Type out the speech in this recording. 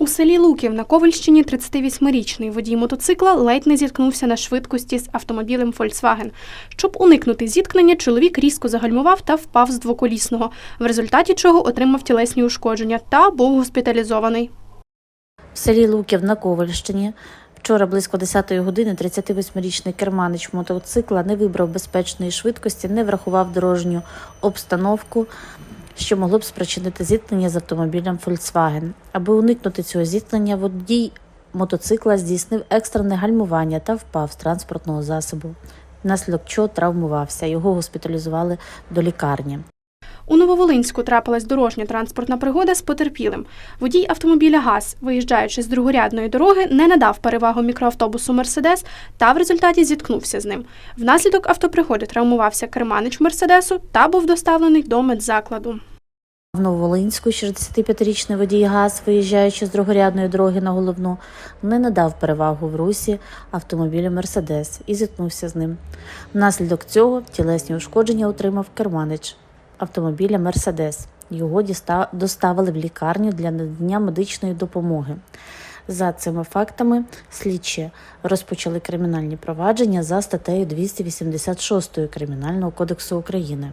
У селі Луків на Ковальщині 38-річний водій мотоцикла ледь не зіткнувся на швидкості з автомобілем Volkswagen. Щоб уникнути зіткнення, чоловік різко загальмував та впав з двоколісного, в результаті чого отримав тілесні ушкодження та був госпіталізований. В селі Луків на Ковальщині вчора близько 10-ї години 38-річний керманич мотоцикла не вибрав безпечної швидкості, не врахував дорожню обстановку, що могло б спричинити зіткнення з автомобілем Volkswagen. Аби уникнути цього зіткнення, водій мотоцикла здійснив екстрене гальмування та впав з транспортного засобу, внаслідок чого травмувався. Його госпіталізували до лікарні. У Нововолинську трапилась дорожня транспортна пригода з потерпілим. Водій автомобіля ГАЗ, виїжджаючи з другорядної дороги, не надав перевагу мікроавтобусу Мерседес та в результаті зіткнувся з ним. Внаслідок автопригоди травмувався керманич Мерседесу та був доставлений до медзакладу. В Нововолинську 65-річний водій ГАЗ, виїжджаючи з другорядної дороги на головну, не надав перевагу в русі автомобілю Мерседес і зіткнувся з ним. Внаслідок цього тілесні ушкодження отримав керманич автомобіля Мерседес. Його доставили в лікарню для надання медичної допомоги. За цими фактами слідчі розпочали кримінальні провадження за статтею 286 Кримінального кодексу України.